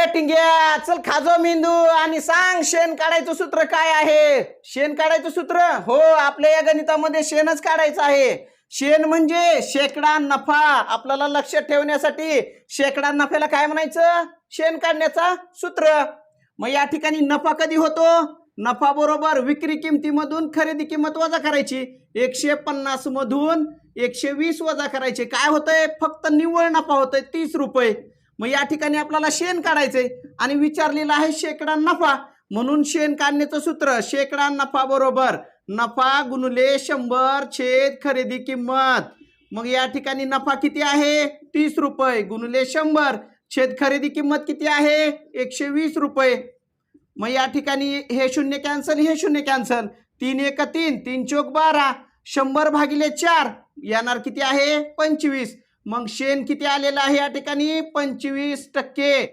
ए टिंग्या चल खाजो मेंदू. आणि सांग शेण काढायचं सूत्र काय आहे? शेण काढायचं सूत्र? हो आपल्या या गणितामध्ये शेणच काढायचं आहे. शेण म्हणजे शेकडा नफा. आपल्याला लक्षात ठेवण्यासाठी शेकडा नफ्याला काय म्हणायचं? शेण काढण्याचा सूत्र. मग या ठिकाणी नफा कधी होतो? नफा बरोबर विक्री किमतीमधून खरेदी किंमत वजा करायची. एकशे पन्नास मधून एकशे वीस वजा करायचे. काय होतंय? फक्त निव्वळ नफा होतोय तीस रुपये. मग या ठिकाणी आपल्याला शेण काढायचंय. आणि विचारलेलं आहे शेकडा नफा. म्हणून शेण काढण्याचं सूत्र शेकडा नफा बरोबर. नफा गुणले शंभर छेद खरेदी किंमत. मग या ठिकाणी नफा किती आहे? तीस रुपये. गुणले शंभर छेद खरेदी किंमत किती आहे? एकशे वीस रुपये. मग या ठिकाणी हे शून्य कॅन्सल हे शून्य कॅन्सल. तीन एक तीन तीन चौक बारा. शंभर भागिले चार येणार किती आहे? पंचवीस. मग शेण किती आलेलं आहे या ठिकाणी? पंचवीस टक्के.